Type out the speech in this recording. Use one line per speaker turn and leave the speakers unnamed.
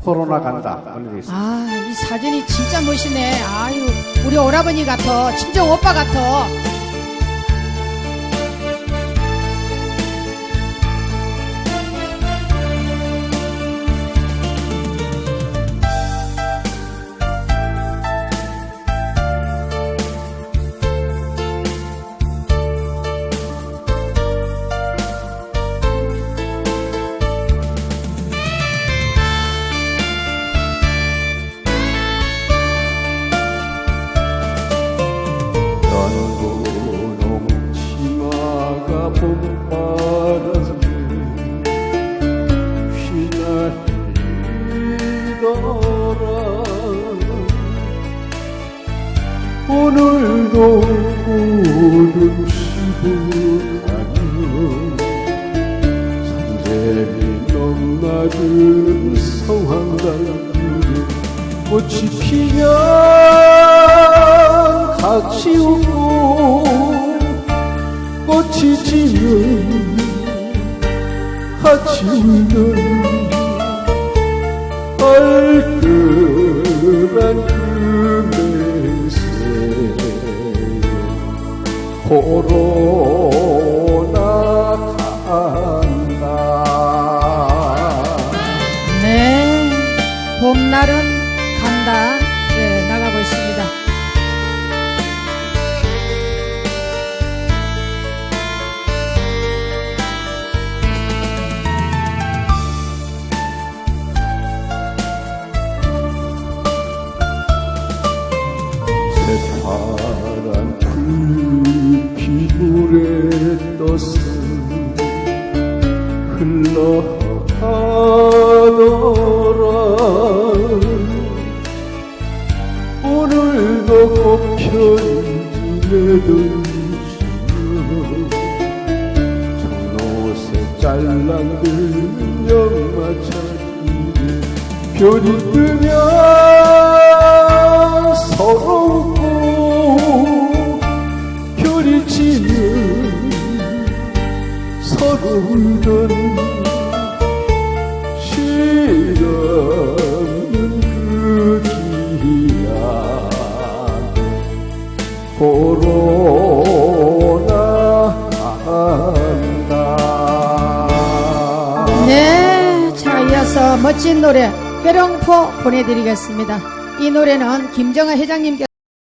코로나 간다.
아, 이 사진이 진짜 멋있네. 아유, 우리 오라버니 같아. 친정 오빠 같아.
휘날리더라. 오늘도 구름 시부하며 산재미 넘나든 성황당길에 꽃이 피면 같이 웃고 꽃이 지면 같이 울는 얼 코로나 간다
네. 봄날은 간다.
흘러가더라 오늘도 꽃편지 내던 청로새 짤랑들는 영마차길에 별이 뜨면 울던 시간은 그 기약 코로나 한다
네. 자, 이어서 멋진 노래, 뾰롱포 보내드리겠습니다. 이 노래는 김정아 회장님께